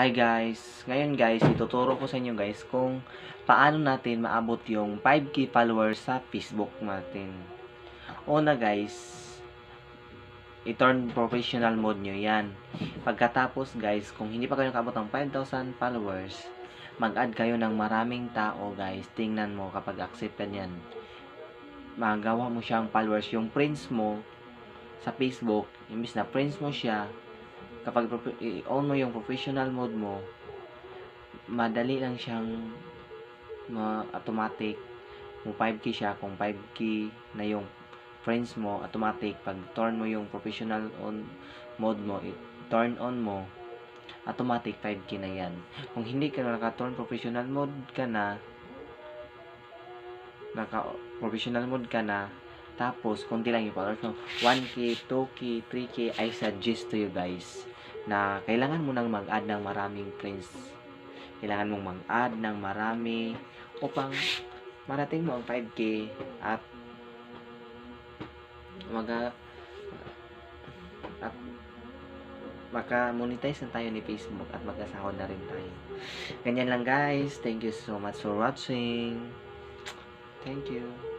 Hi guys! Ngayon guys, ituturo ko sa inyo guys kung paano natin maabot yung 5k followers sa Facebook natin. Una guys, i-turn professional mode nyo yan. Pagkatapos guys, kung hindi pa kayo nakabot ng 5,000 followers, mag-add kayo ng maraming tao guys. Tingnan mo kapag accepted yan. Magawa mo siyang followers. Yung friends mo sa Facebook, imbis na friends mo siya, kapag i-on mo yung professional mode mo, madali lang siyang ma automatic mo 5k siya kung 5k na yung friends mo automatic. Pag turn mo yung professional on mode mo turn on mo automatic 5k na yan. Kung hindi ka na naka-turn professional mode ka na naka professional mode ka na tapos konti lang yung followers mo. 1k 2k 3k I suggest to you guys na kailangan mo nang mag-add ng maraming friends. Kailangan mong mag-add ng marami upang marating mo ang 5K at maga at maka-monetize na tayo ni Facebook at magkasahod na rin tayo. Ganyan lang guys. Thank you so much for watching. Thank you.